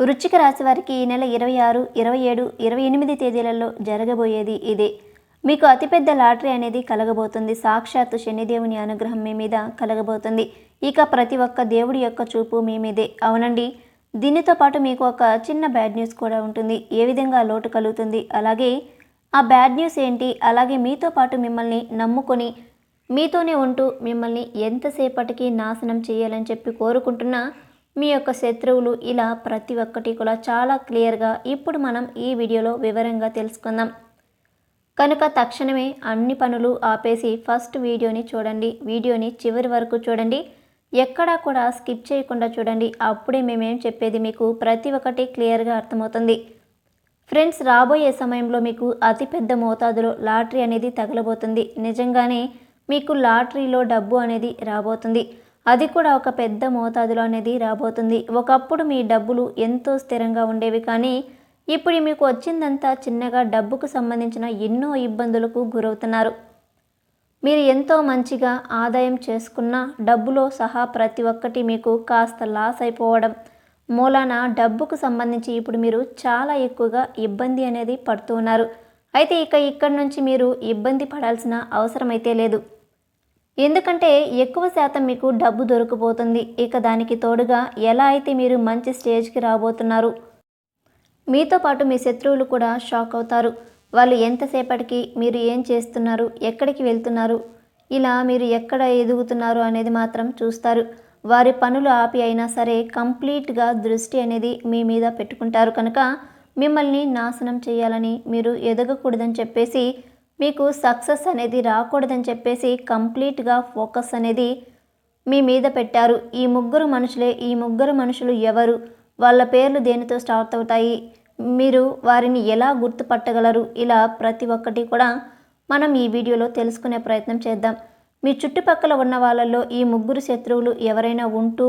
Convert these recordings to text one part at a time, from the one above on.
వృశ్చిక రాశి వారికి ఈ నెల ఇరవై ఆరు ఇరవై ఏడు ఇరవై ఎనిమిది తేదీలలో జరగబోయేది ఇదే. మీకు అతిపెద్ద లాటరీ అనేది కలగబోతుంది. సాక్షాత్తు శనిదేవుని అనుగ్రహం మీ మీద కలగబోతుంది. ఇక ప్రతి ఒక్క దేవుడి యొక్క చూపు మీ మీదే. అవునండి. దీనితో పాటు మీకు ఒక చిన్న బ్యాడ్ న్యూస్ కూడా ఉంటుంది. ఏ విధంగా లోటు కలుగుతుంది? అలాగే ఆ బ్యాడ్ న్యూస్ ఏంటి? అలాగే మీతో పాటు మిమ్మల్ని నమ్ముకొని మీతోనే ఉంటూ మిమ్మల్ని ఎంతసేపటికి నాశనం చేయాలని చెప్పి కోరుకుంటున్నా మీ యొక్క శత్రువులు ఇలా ప్రతి ఒక్కటి కూడా చాలా క్లియర్గా ఇప్పుడు మనం ఈ వీడియోలో వివరంగా తెలుసుకుందాం. కనుక తక్షణమే అన్ని పనులు ఆపేసి ఫస్ట్ వీడియోని చూడండి. వీడియోని చివరి వరకు చూడండి. ఎక్కడా కూడా స్కిప్ చేయకుండా చూడండి. అప్పుడే మేమేం చెప్పేది మీకు? ప్రతి ఒక్కటి క్లియర్గా అర్థమవుతుంది. ఫ్రెండ్స్ రాబోయే సమయంలో మీకు అతిపెద్ద మోతాదులో లాటరీ అనేది తగలబోతుంది. నిజంగానే మీకు లాటరీలో డబ్బు అనేది రాబోతుంది. అది కూడా ఒక పెద్ద మోతాదులో అనేది రాబోతుంది. ఒకప్పుడు మీ డబ్బులు ఎంతో స్థిరంగా ఉండేవి కానీ ఇప్పుడు మీకు వచ్చిందంతా చిన్నగా డబ్బుకు సంబంధించిన ఎన్నో ఇబ్బందులకు గురవుతున్నారు. మీరు ఎంతో మంచిగా ఆదాయం చేసుకున్న డబ్బులో సహా ప్రతి ఒక్కటి మీకు కాస్త లాస్ అయిపోవడం మూలాన డబ్బుకు సంబంధించి ఇప్పుడు మీరు చాలా ఎక్కువగా ఇబ్బంది అనేది పడుతూ ఉన్నారు. అయితే ఇక ఇక్కడి నుంచి మీరు ఇబ్బంది పడాల్సిన అవసరం అయితే లేదు. ఎందుకంటే ఎక్కువ శాతం మీకు డబ్బు దొరికిపోతుంది ఇక దానికి తోడుగా ఎలా అయితే మీరు మంచి స్టేజ్కి రాబోతున్నారు? మీతో పాటు మీ శత్రువులు కూడా షాక్ అవుతారు. వాళ్ళు ఎంతసేపటికి మీరు ఏం చేస్తున్నారు? ఎక్కడికి వెళ్తున్నారు? ఇలా మీరు ఎక్కడ ఎదుగుతున్నారు అనేది మాత్రం చూస్తారు. వారి పనులు ఆపి అయినా సరే కంప్లీట్గా దృష్టి అనేది మీ మీద పెట్టుకుంటారు. కనుక మిమ్మల్ని నాశనం చేయాలని మీరు ఎదగకూడదని చెప్పేసి మీకు సక్సెస్ అనేది రాకూడదని చెప్పేసి కంప్లీట్గా ఫోకస్ అనేది మీ మీద పెట్టారు. ఈ ముగ్గురు మనుషులే ఈ ముగ్గురు మనుషులు ఎవరు? వాళ్ళ పేర్లు దేనితో స్టార్ట్ అవుతాయి? మీరు వారిని ఎలా గుర్తుపట్టగలరు? ఇలా ప్రతి ఒక్కటి కూడా మనం ఈ వీడియోలో తెలుసుకునే ప్రయత్నం చేద్దాం. మీ చుట్టుపక్కల ఉన్న వాళ్ళల్లో ఈ ముగ్గురు శత్రువులు ఎవరైనా ఉంటూ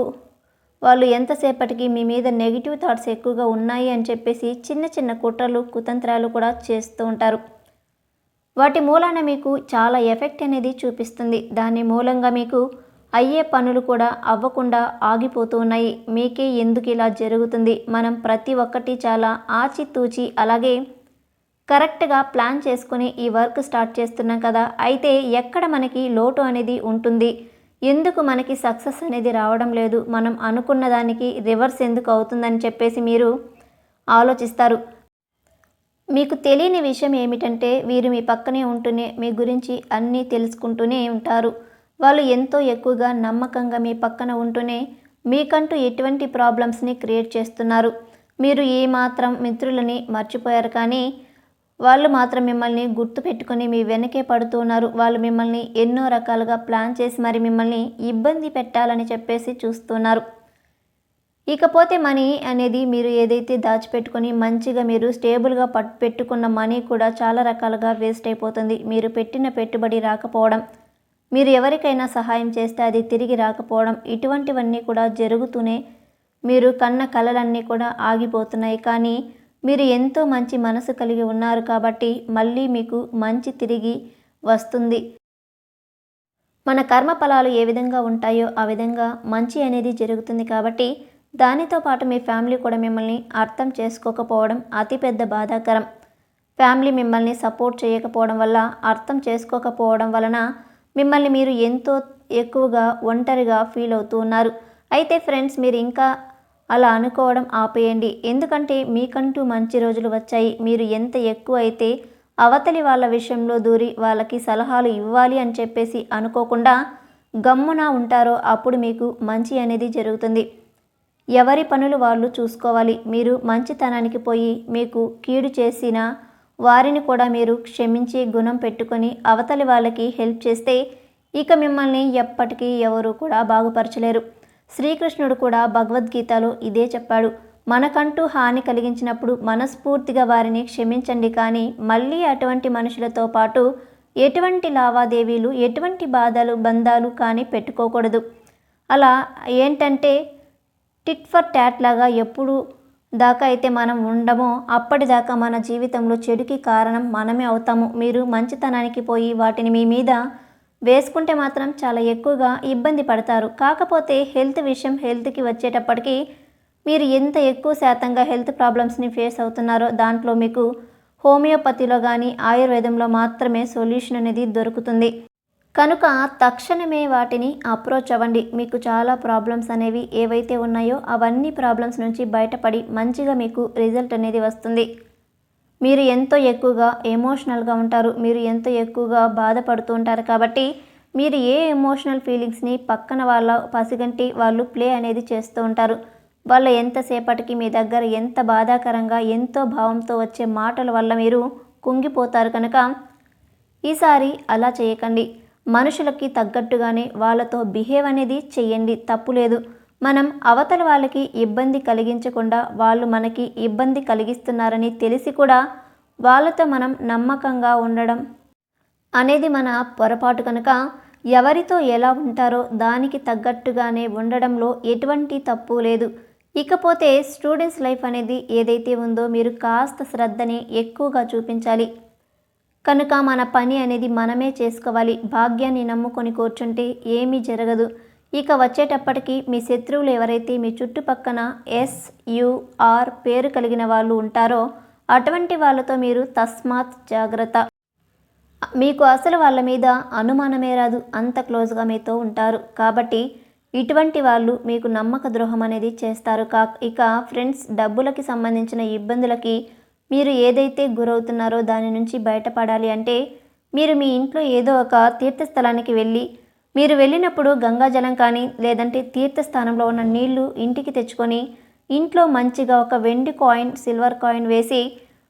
వాళ్ళు ఎంతసేపటికి మీ మీద నెగిటివ్ థాట్స్ ఎక్కువగా ఉన్నాయి అని చెప్పేసి చిన్న చిన్న కుట్రలు కుతంత్రాలు కూడా చేస్తూ ఉంటారు. వాటి మూలాన మీకు చాలా ఎఫెక్ట్ అనేది చూపిస్తుంది. దాని మూలంగా మీకు అయ్యే పనులు కూడా అవ్వకుండా ఆగిపోతూ ఉన్నాయి. మీకే ఎందుకు ఇలా జరుగుతుంది? మనం ప్రతి ఒక్కటి చాలా ఆచితూచి అలాగే కరెక్ట్గా ప్లాన్ చేసుకుని ఈ వర్క్ స్టార్ట్ చేస్తున్నాం కదా. అయితే ఎక్కడ మనకి లోటు అనేది ఉంటుంది? ఎందుకు మనకి సక్సెస్ అనేది రావడం లేదు? మనం అనుకున్న దానికి రివర్స్ ఎందుకు అవుతుందని చెప్పేసి మీరు ఆలోచిస్తారు. మీకు తెలియని విషయం ఏమిటంటే వీరు మీ పక్కనే ఉంటూనే మీ గురించి అన్నీ తెలుసుకుంటూనే ఉంటారు. వాళ్ళు ఎంతో ఎక్కువగా నమ్మకంగా మీ పక్కన ఉంటూనే మీకంటూ ఎటువంటి ప్రాబ్లమ్స్ని క్రియేట్ చేస్తున్నారు. మీరు ఏ మాత్రం మిత్రులని మర్చిపోయారు కానీ వాళ్ళు మాత్రం మిమ్మల్ని గుర్తు పెట్టుకొని మీ వెనకే పడుతూ ఉన్నారు. వాళ్ళు మిమ్మల్ని ఎన్నో రకాలుగా ప్లాన్ చేసి మరి మిమ్మల్ని ఇబ్బంది పెట్టాలని చెప్పేసి చూస్తున్నారు. ఇకపోతే మనీ అనేది మీరు ఏదైతే దాచిపెట్టుకొని మంచిగా మీరు స్టేబుల్గా పట్ పెట్టుకున్న మనీ కూడా చాలా రకాలుగా వేస్ట్ అయిపోతుంది. మీరు పెట్టిన పెట్టుబడి రాకపోవడం మీరు ఎవరికైనా సహాయం చేస్తే అది తిరిగి రాకపోవడం ఇటువంటివన్నీ కూడా జరుగుతూనే మీరు కన్న కలలన్నీ కూడా ఆగిపోతున్నాయి. కానీ మీరు ఎంతో మంచి మనసు కలిగి ఉన్నారు కాబట్టి మళ్ళీ మీకు మంచి తిరిగి వస్తుంది. మన కర్మ ఫలాలు ఏ విధంగా ఉంటాయో ఆ విధంగా మంచి అనేది జరుగుతుంది కాబట్టి దానితో పాటు మీ ఫ్యామిలీ కూడా మిమ్మల్ని అర్థం చేసుకోకపోవడం అతిపెద్ద బాధాకరం. ఫ్యామిలీ మిమ్మల్ని సపోర్ట్ చేయకపోవడం వల్ల అర్థం చేసుకోకపోవడం వలన మిమ్మల్ని మీరు ఎంతో ఎక్కువగా ఒంటరిగా ఫీల్ అవుతూ ఉన్నారు. అయితే ఫ్రెండ్స్ మీరు ఇంకా అలా అనుకోవడం ఆపేయండి. ఎందుకంటే మీకంటూ మంచి రోజులు వచ్చాయి. మీరు ఎంత ఎక్కువ అయితే అవతలి వాళ్ళ విషయంలో దూరి వాళ్ళకి సలహాలు ఇవ్వాలి అని చెప్పేసి అనుకోకుండా గమ్మున ఉంటారో అప్పుడు మీకు మంచి అనేది జరుగుతుంది. ఎవరి పనులు వాళ్ళు చూసుకోవాలి. మీరు మంచితనానికి పోయి మీకు కీడు చేసిన వారిని కూడా మీరు క్షమించి గుణం పెట్టుకొని అవతలి వాళ్ళకి హెల్ప్ చేస్తే ఇక మిమ్మల్ని ఎప్పటికీ ఎవరు కూడా బాగుపరచలేరు. శ్రీకృష్ణుడు కూడా భగవద్గీతలో ఇదే చెప్పాడు. మనకంటూ హాని కలిగించినప్పుడు మనస్ఫూర్తిగా వారిని క్షమించండి. కానీ మళ్ళీ అటువంటి మనుషులతో పాటు ఎటువంటి లావాదేవీలు ఎటువంటి బాధలు బంధాలు కానీ పెట్టుకోకూడదు. అలా ఏంటంటే టిట్ ఫర్ ట్యాట్ లాగా ఎప్పుడు దాకా అయితే మనం ఉండమో అప్పటిదాకా మన జీవితంలో చెడుకి కారణం మనమే అవుతాము. మీరు మంచితనానికి పోయి వాటిని మీ మీద వేసుకుంటే మాత్రం చాలా ఎక్కువగా ఇబ్బంది పడతారు. కాకపోతే హెల్త్ విషయం హెల్త్కి వచ్చేటప్పటికి మీరు ఎంత ఎక్కువ శాతంగా హెల్త్ ప్రాబ్లమ్స్ని ఫేస్ అవుతున్నారో దాంట్లో మీకు హోమియోపతిలో కానీ ఆయుర్వేదంలో మాత్రమే సొల్యూషన్ అనేది దొరుకుతుంది. కనుక తక్షణమే వాటిని అప్రోచ్ అవ్వండి. మీకు చాలా ప్రాబ్లమ్స్ అనేవి ఏవైతే ఉన్నాయో అవన్నీ ప్రాబ్లమ్స్ నుంచి బయటపడి మంచిగా మీకు రిజల్ట్ అనేది వస్తుంది. మీరు ఎంతో ఎక్కువగా ఎమోషనల్గా ఉంటారు. మీరు ఎంతో ఎక్కువగా బాధపడుతూ ఉంటారు కాబట్టి మీరు ఏ ఎమోషనల్ ఫీలింగ్స్ని పక్కన వాళ్ళ పసిగంటి వాళ్ళు ప్లే అనేది చేస్తూ ఉంటారు. వాళ్ళు ఎంతసేపటికి మీ దగ్గర ఎంత బాధాకరంగా ఎంతో భావంతో వచ్చే మాటల వల్ల మీరు కుంగిపోతారు కనుక ఈసారి అలా చేయకండి. మనుషులకి తగ్గట్టుగానే వాళ్ళతో బిహేవ్ అనేది చెయ్యండి తప్పు లేదు. మనం అవతల వాళ్ళకి ఇబ్బంది కలిగించకుండా వాళ్ళు మనకి ఇబ్బంది కలిగిస్తున్నారని తెలిసి కూడా వాళ్ళతో మనం నమ్మకంగా ఉండడం అనేది మన పొరపాటు కనుక. ఎవరితో ఎలా ఉంటారో దానికి తగ్గట్టుగానే ఉండడంలో ఎటువంటి తప్పు లేదు. ఇకపోతే స్టూడెంట్స్ లైఫ్ అనేది ఏదైతే ఉందో మీరు కాస్త శ్రద్ధని ఎక్కువగా చూపించాలి. కనుక మన పని అనేది మనమే చేసుకోవాలి. భాగ్యాన్ని నమ్ముకొని కూర్చుంటే ఏమీ జరగదు. ఇక వచ్చేటప్పటికి మీ శత్రువులు ఎవరైతే మీ చుట్టుపక్కన ఎస్యుఆర్ పేరు కలిగిన వాళ్ళు ఉంటారో అటువంటి వాళ్ళతో మీరు తస్మాత్ జాగ్రత్త. మీకు అసలు వాళ్ళ మీద అనుమానమే రాదు. అంత క్లోజ్గా మీతో ఉంటారు. కాబట్టి ఇటువంటి వాళ్ళు మీకు నమ్మక ద్రోహం అనేది చేస్తారు. కా ఇక ఫ్రెండ్స్ డబ్బులకి సంబంధించిన ఇబ్బందులకి మీరు ఏదైతే గురవుతున్నారో దాని నుంచి బయటపడాలి అంటే మీరు మీ ఇంట్లో ఏదో ఒక తీర్థస్థలానికి వెళ్ళి మీరు వెళ్ళినప్పుడు గంగాజలం కానీ లేదంటే తీర్థస్థానంలో ఉన్న నీళ్ళు ఇంటికి తెచ్చుకొని ఇంట్లో మంచిగా ఒక వెండి కాయిన్ సిల్వర్ కాయిన్ వేసి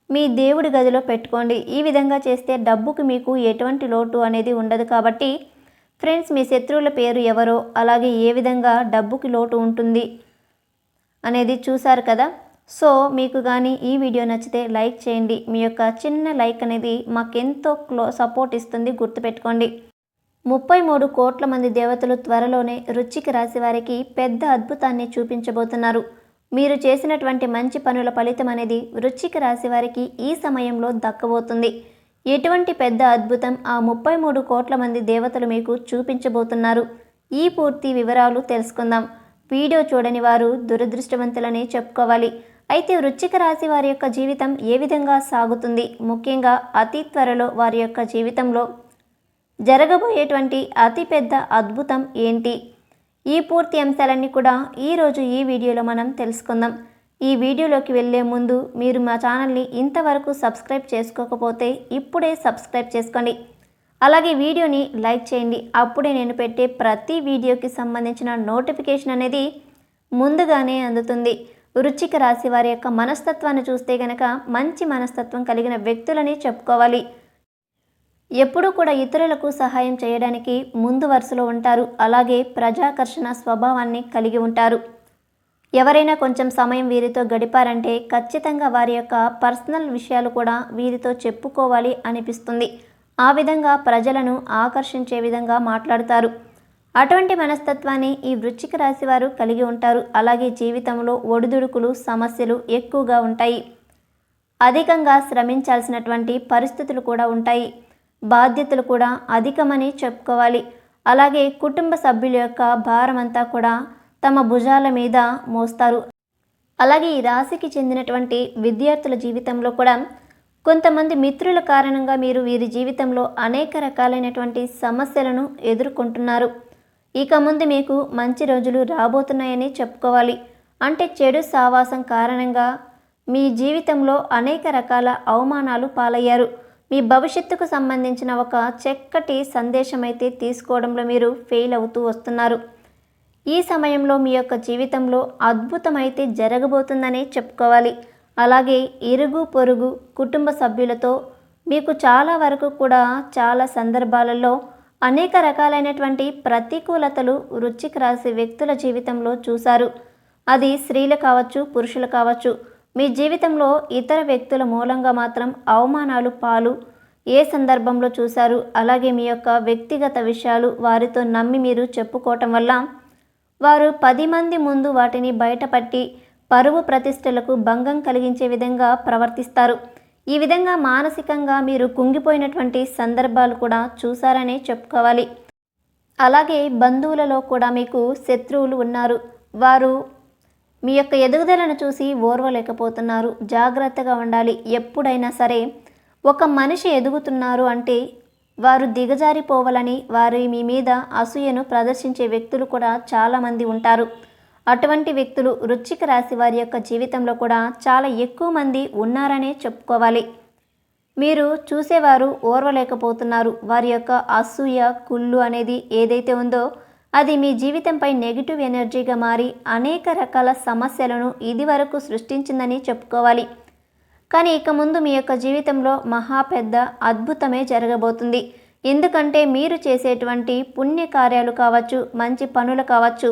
మీ దేవుడి గదిలో పెట్టుకోండి. ఈ విధంగా చేస్తే డబ్బుకి మీకు ఎటువంటి లోటు అనేది ఉండదు కాబట్టి ఫ్రెండ్స్ మీ శత్రువుల పేరు ఎవరో అలాగే ఏ విధంగా డబ్బుకి లోటు ఉంటుంది అనేది చూశారు కదా? సో మీకు కానీ ఈ వీడియో నచ్చితే లైక్ చేయండి. మీ యొక్క చిన్న లైక్ అనేది మాకెంతో క్లో సపోర్ట్ ఇస్తుంది. గుర్తుపెట్టుకోండి. ముప్పై మూడు కోట్ల మంది దేవతలు త్వరలోనే రుచికి రాశి వారికి పెద్ద అద్భుతాన్ని చూపించబోతున్నారు. మీరు చేసినటువంటి మంచి పనుల ఫలితం అనేది వృచ్చిక రాశి వారికి ఈ సమయంలో దక్కబోతుంది. ఎటువంటి పెద్ద అద్భుతం ఆ ముప్పై మూడు కోట్ల మంది దేవతలు మీకు చూపించబోతున్నారు. ఈ పూర్తి వివరాలు తెలుసుకుందాం. వీడియో చూడని వారు దురదృష్టవంతులని చెప్పుకోవాలి. అయితే వృశ్చిక రాశి వారి యొక్క జీవితం ఏ విధంగా సాగుతుంది? ముఖ్యంగా అతి త్వరలో వారి యొక్క జీవితంలో జరగబోయేటువంటి అతిపెద్ద అద్భుతం ఏంటి? ఈ పూర్తి అంశాలన్నీ కూడా ఈరోజు ఈ వీడియోలో మనం తెలుసుకుందాం. ఈ వీడియోలోకి వెళ్ళే ముందు మీరు మా ఛానల్ని ఇంతవరకు సబ్స్క్రైబ్ చేసుకోకపోతే ఇప్పుడే సబ్స్క్రైబ్ చేసుకోండి. అలాగే వీడియోని లైక్ చేయండి. అప్పుడే నేను పెట్టే ప్రతి వీడియోకి సంబంధించిన నోటిఫికేషన్ అనేది ముందుగానే అందుతుంది. వృచ్చిక రాశి వారి యొక్క మనస్తత్వాన్ని చూస్తే గనక మంచి మనస్తత్వం కలిగిన వ్యక్తులని చెప్పుకోవాలి. ఎప్పుడూ కూడా ఇతరులకు సహాయం చేయడానికి ముందు వరుసలో ఉంటారు. అలాగే ప్రజాకర్షణ స్వభావాన్ని కలిగి ఉంటారు. ఎవరైనా కొంచెం సమయం వీరితో గడిపారంటే ఖచ్చితంగా వారి యొక్క పర్సనల్ విషయాలు కూడా వీరితో చెప్పుకోవాలి అనిపిస్తుంది. ఆ విధంగా ప్రజలను ఆకర్షించే విధంగా మాట్లాడతారు. అటువంటి మనస్తత్వాన్ని ఈ వృశ్చిక రాశి వారు కలిగి ఉంటారు. అలాగే జీవితంలో ఒడిదుడుకులు సమస్యలు ఎక్కువగా ఉంటాయి. అధికంగా శ్రమించాల్సినటువంటి పరిస్థితులు కూడా ఉంటాయి. బాధ్యతలు కూడా అధికమని చెప్పుకోవాలి. అలాగే కుటుంబ సభ్యుల యొక్క భారం అంతా కూడా తమ భుజాల మీద మోస్తారు. అలాగే ఈ రాశికి చెందినటువంటి విద్యార్థుల జీవితంలో కూడా కొంతమంది మిత్రుల కారణంగా మీరు వీరి జీవితంలో అనేక రకాలైనటువంటి సమస్యలను ఎదుర్కొంటున్నారు. ఇక ముందు మీకు మంచి రోజులు రాబోతున్నాయని చెప్పుకోవాలి. అంటే చెడు సావాసం కారణంగా మీ జీవితంలో అనేక రకాల అవమానాలు పాలయ్యారు. మీ భవిష్యత్తుకు సంబంధించిన ఒక చక్కటి సందేశం అయితే తీసుకోవడంలో మీరు ఫెయిల్ అవుతూ వస్తున్నారు. ఈ సమయంలో మీ యొక్క జీవితంలో అద్భుతమైతే జరగబోతుందని చెప్పుకోవాలి. అలాగే ఇరుగు పొరుగు కుటుంబ సభ్యులతో మీకు చాలా వరకు కూడా చాలా సందర్భాలలో అనేక రకాలైనటువంటి ప్రతికూలతలు వృచ్చిక రాశి వ్యక్తుల జీవితంలో చూశారు. అది స్త్రీలు కావచ్చు పురుషులు కావచ్చు. మీ జీవితంలో ఇతర వ్యక్తుల మూలంగా మాత్రం అవమానాలు పాలు ఏ సందర్భంలో చూశారు? అలాగే మీ యొక్క వ్యక్తిగత విషయాలు వారితో నమ్మి మీరు చెప్పుకోవటం వల్ల వారు పది మంది ముందు వాటిని బయటపట్టి పరువు ప్రతిష్టలకు భంగం కలిగించే విధంగా ప్రవర్తిస్తారు. ఈ విధంగా మానసికంగా మీరు కుంగిపోయినటువంటి సందర్భాలు కూడా చూసారనే చెప్పుకోవాలి. అలాగే బంధువులలో కూడా మీకు శత్రువులు ఉన్నారు. వారు మీ యొక్క ఎదుగుదలను చూసి ఓర్వలేకపోతున్నారు. జాగ్రత్తగా ఉండాలి. ఎప్పుడైనా సరే ఒక మనిషి ఎదుగుతున్నారు అంటే వారు దిగజారిపోవాలని వారి మీ మీద అసూయను ప్రదర్శించే వ్యక్తులు కూడా చాలామంది ఉంటారు. అటువంటి వ్యక్తులు వృశ్చిక రాశి వారి యొక్క జీవితంలో కూడా చాలా ఎక్కువ మంది ఉన్నారనే చెప్పుకోవాలి. మీరు చూసేవారు ఓర్వలేకపోతున్నారు. వారి యొక్క అసూయ కుళ్ళు అనేది ఏదైతే ఉందో అది మీ జీవితంపై నెగిటివ్ ఎనర్జీగా మారి అనేక రకాల సమస్యలను ఇదివరకు సృష్టించిందని చెప్పుకోవాలి. కానీ ఇక ముందు మీ యొక్క జీవితంలో మహా పెద్ద అద్భుతమే జరగబోతుంది. ఎందుకంటే మీరు చేసేటువంటి పుణ్య కార్యాలు కావచ్చు మంచి పనులు కావచ్చు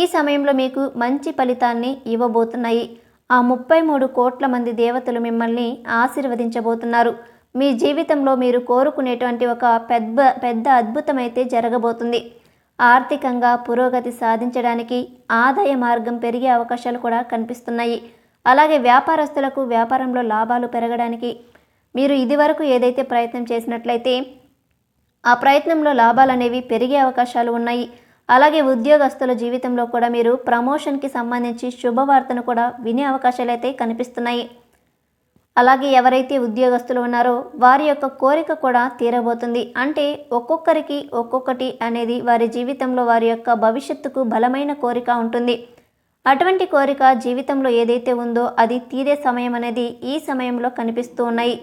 ఈ సమయంలో మీకు మంచి ఫలితాన్ని ఇవ్వబోతున్నాయి. ఆ ముప్పై మూడు కోట్ల మంది దేవతలు మిమ్మల్ని ఆశీర్వదించబోతున్నారు. మీ జీవితంలో మీరు కోరుకునేటువంటి ఒక పెద్ద పెద్ద అద్భుతమైతే జరగబోతుంది. ఆర్థికంగా పురోగతి సాధించడానికి ఆదాయ మార్గం పెరిగే అవకాశాలు కూడా కనిపిస్తున్నాయి. అలాగే వ్యాపారస్తులకు వ్యాపారంలో లాభాలు పెరగడానికి మీరు ఇదివరకు ఏదైతే ప్రయత్నం చేసినట్లయితే ఆ ప్రయత్నంలో లాభాలు అనేవి పెరిగే అవకాశాలు ఉన్నాయి. అలాగే ఉద్యోగస్తుల జీవితంలో కూడా మీరు ప్రమోషన్కి సంబంధించి శుభవార్తను కూడా వినే అవకాశాలు అయితే కనిపిస్తున్నాయి. అలాగే ఎవరైతే ఉద్యోగస్తులు ఉన్నారో వారి యొక్క కోరిక కూడా తీరబోతుంది. అంటే ఒక్కొక్కరికి ఒక్కొక్కటి అనేది వారి జీవితంలో వారి యొక్క భవిష్యత్తుకు బలమైన కోరిక ఉంటుంది. అటువంటి కోరిక జీవితంలో ఏదైతే ఉందో అది తీరే సమయం అనేది ఈ సమయంలో కనిపిస్తూ ఉన్నాయి.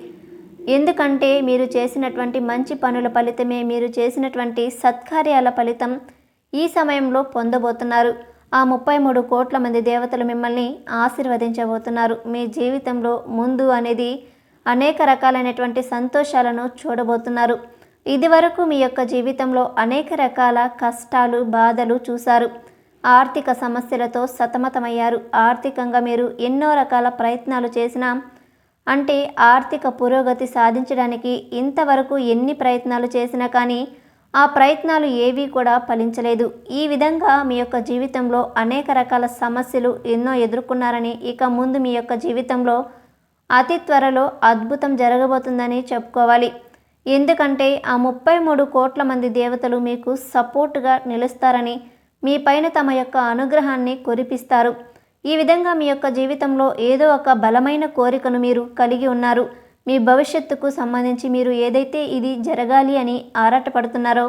ఎందుకంటే మీరు చేసినటువంటి మంచి పనుల ఫలితమే మీరు చేసినటువంటి సత్కార్యాల ఫలితం ఈ సమయంలో పొందబోతున్నారు. ఆ ముప్పై మూడు కోట్ల మంది దేవతలు మిమ్మల్ని ఆశీర్వదించబోతున్నారు. మీ జీవితంలో ముందు అనేది అనేక రకాలైనటువంటి సంతోషాలను చూడబోతున్నారు. ఇదివరకు మీ యొక్క జీవితంలో అనేక రకాల కష్టాలు బాధలు చూశారు. ఆర్థిక సమస్యలతో సతమతమయ్యారు. ఆర్థికంగా మీరు ఎన్నో రకాల ప్రయత్నాలు చేసినా అంటే ఆర్థిక పురోగతి సాధించడానికి ఇంతవరకు ఎన్ని ప్రయత్నాలు చేసినా కానీ ఆ ప్రయత్నాలు ఏవీ కూడా ఫలించలేదు. ఈ విధంగా మీ యొక్క జీవితంలో అనేక రకాల సమస్యలు ఎన్నో ఎదుర్కొన్నారని ఇక ముందు మీ యొక్క జీవితంలో అతి త్వరలో అద్భుతం జరగబోతుందని చెప్పుకోవాలి. ఎందుకంటే ఆ ముప్పై మూడు కోట్ల మంది దేవతలు మీకు సపోర్టుగా నిలుస్తారని మీ పైన తమ యొక్క అనుగ్రహాన్ని కురిపిస్తారు. ఈ విధంగా మీ యొక్క జీవితంలో ఏదో ఒక బలమైన కోరికను మీరు కలిగి ఉన్నారు. మీ భవిష్యత్తుకు సంబంధించి మీరు ఏదైతే ఇది జరగాలి అని ఆరాటపడుతున్నారో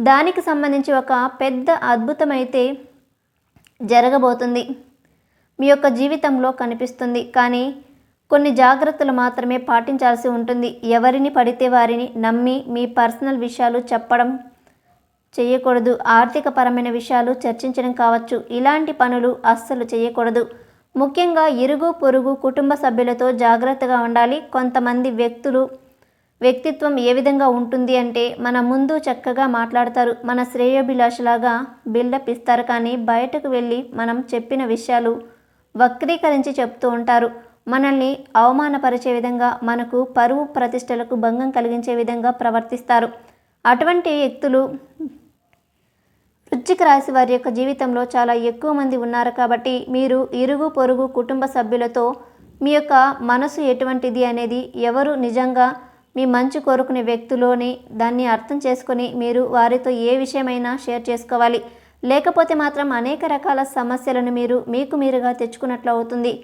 దానికి సంబంధించి ఒక పెద్ద అద్భుతమైతే జరగబోతుంది. మీ యొక్క జీవితంలో కనిపిస్తుంది. కానీ కొన్ని జాగ్రత్తలు మాత్రమే పాటించాల్సి ఉంటుంది. ఎవరిని పడితే వారిని నమ్మి మీ పర్సనల్ విషయాలు చెప్పడం చేయకూడదు. ఆర్థిక పరమైన విషయాలు చర్చించడం కావచ్చు. ఇలాంటి పనులు అస్సలు చేయకూడదు. ముఖ్యంగా ఇరుగు పొరుగు కుటుంబ సభ్యులతో జాగ్రత్తగా ఉండాలి. కొంతమంది వ్యక్తులు వ్యక్తిత్వం ఏ విధంగా ఉంటుంది అంటే మన ముందు చక్కగా మాట్లాడతారు. మన శ్రేయోభిలాషలాగా బిల్డప్ ఇస్తారు కానీ బయటకు వెళ్ళి మనం చెప్పిన విషయాలు వక్రీకరించి చెప్తూ ఉంటారు. మనల్ని అవమానపరిచే విధంగా మనకు పరువు ప్రతిష్టలకు భంగం కలిగించే విధంగా ప్రవర్తిస్తారు. అటువంటి వ్యక్తులు వృశ్చిక రాశి వారి యొక్క జీవితంలో చాలా ఎక్కువ మంది ఉన్నారు కాబట్టి మీరు ఇరుగు పొరుగు కుటుంబ సభ్యులతో మీ యొక్క మనసు ఎటువంటిది అనేది ఎవరు నిజంగా మీ మంచి కోరుకునే వ్యక్తులోని దాన్ని అర్థం చేసుకొని మీరు వారితో ఏ విషయమైనా షేర్ చేసుకోవాలి. లేకపోతే మాత్రం అనేక రకాల సమస్యలను మీరు మీకు మీరుగా తెచ్చుకున్నట్లు అవుతుంది.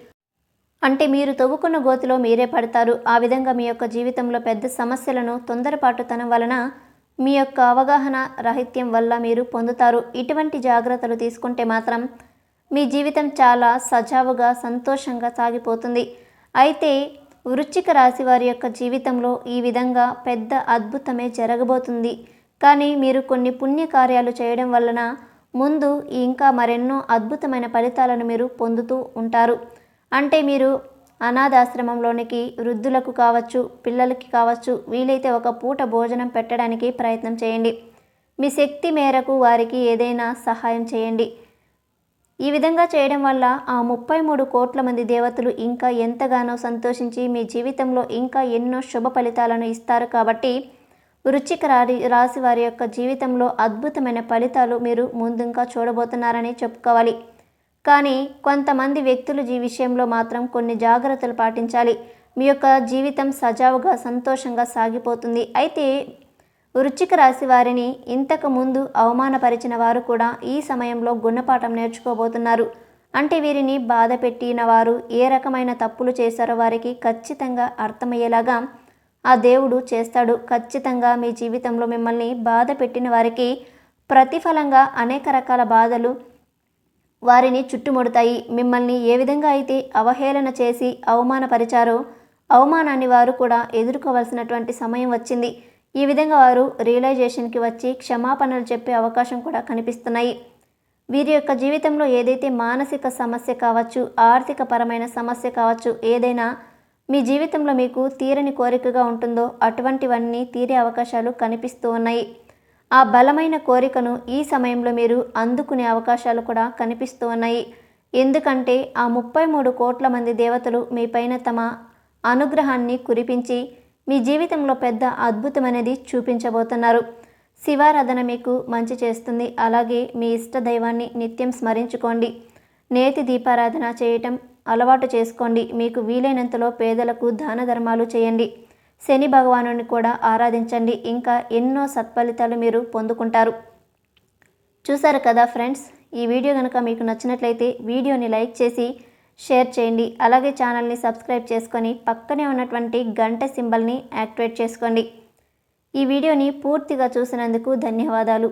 అంటే మీరు తవ్వుకున్న గోతిలో మీరే పడతారు. ఆ విధంగా మీ యొక్క జీవితంలో పెద్ద సమస్యలను తొందరపాటుతనం వలన మీ యొక్క అవగాహన రాహిత్యం వల్ల మీరు పొందుతారు. ఇటువంటి జాగ్రత్తలు తీసుకుంటే మాత్రం మీ జీవితం చాలా సజావుగా సంతోషంగా సాగిపోతుంది. అయితే వృశ్చిక రాశి వారి యొక్క జీవితంలో ఈ విధంగా పెద్ద అద్భుతమే జరగబోతుంది. కానీ మీరు కొన్ని పుణ్యకార్యాలు చేయడం వలన ముందు ఇంకా మరెన్నో అద్భుతమైన ఫలితాలను మీరు పొందుతూ ఉంటారు. అంటే మీరు అనాథాశ్రమంలోనికి వృద్ధులకు కావచ్చు పిల్లలకి కావచ్చు వీలైతే ఒక పూట భోజనం పెట్టడానికి ప్రయత్నం చేయండి. మీ శక్తి మేరకు వారికి ఏదైనా సహాయం చేయండి. ఈ విధంగా చేయడం వల్ల ఆ ముప్పై మూడు కోట్ల మంది దేవతలు ఇంకా ఎంతగానో సంతోషించి మీ జీవితంలో ఇంకా ఎన్నో శుభ ఫలితాలను ఇస్తారు కాబట్టి వృచ్చిక రారి రాశి వారి యొక్క జీవితంలో అద్భుతమైన ఫలితాలు మీరు ముందుగా చూడబోతున్నారని చెప్పుకోవాలి. కానీ కొంతమంది వ్యక్తులు ఈ విషయంలో మాత్రం కొన్ని జాగ్రత్తలు పాటించాలి. మీ యొక్క జీవితం సజావుగా సంతోషంగా సాగిపోతుంది. అయితే వృచ్చిక రాశి వారిని ఇంతకు ముందు అవమానపరిచిన వారు కూడా ఈ సమయంలో గుణపాఠం నేర్చుకోబోతున్నారు. అంటే వీరిని బాధ పెట్టిన వారు ఏ రకమైన తప్పులు చేశారో వారికి ఖచ్చితంగా అర్థమయ్యేలాగా ఆ దేవుడు చేస్తాడు. ఖచ్చితంగా మీ జీవితంలో మిమ్మల్ని బాధ పెట్టిన వారికి ప్రతిఫలంగా అనేక రకాల బాధలు వారిని చుట్టుముడతాయి. మిమ్మల్ని ఏ విధంగా అయితే అవహేళన చేసి అవమానపరిచారో అవమానాన్ని వారు కూడా ఎదుర్కోవాల్సినటువంటి సమయం వచ్చింది. ఈ విధంగా వారు రియలైజేషన్కి వచ్చి క్షమాపణలు చెప్పే అవకాశం కూడా కనిపిస్తున్నాయి. వీరి యొక్క జీవితంలో ఏదైతే మానసిక సమస్య కావచ్చు ఆర్థిక పరమైన సమస్య కావచ్చు ఏదైనా మీ జీవితంలో మీకు తీరని కోరికగా ఉంటుందో అటువంటివన్నీ తీరే అవకాశాలు కనిపిస్తూ ఉన్నాయి. ఆ బలమైన కోరికను ఈ సమయంలో మీరు అందుకునే అవకాశాలు కూడా కనిపిస్తూ ఉన్నాయి. ఎందుకంటే ఆ ముప్పై మూడు కోట్ల మంది దేవతలు మీ పైన తమ అనుగ్రహాన్ని కురిపించి మీ జీవితంలో పెద్ద అద్భుతం అనేది చూపించబోతున్నారు. శివారాధన మీకు మంచి చేస్తుంది. అలాగే మీ ఇష్ట దైవాన్ని నిత్యం స్మరించుకోండి. నేతి దీపారాధన చేయటం అలవాటు చేసుకోండి. మీకు వీలైనంతలో పేదలకు దాన ధర్మాలు చేయండి. శని భగవానుని కూడా ఆరాధించండి. ఇంకా ఎన్నో సత్ఫలితాలు మీరు పొందుకుంటారు. చూసారు కదా ఫ్రెండ్స్ ఈ వీడియో కనుక మీకు నచ్చినట్లయితే వీడియోని లైక్ చేసి షేర్ చేయండి. అలాగే ఛానల్ని సబ్స్క్రైబ్ చేసుకొని పక్కనే ఉన్నటువంటి గంట సింబల్ని యాక్టివేట్ చేసుకోండి. ఈ వీడియోని పూర్తిగా చూసినందుకు ధన్యవాదాలు.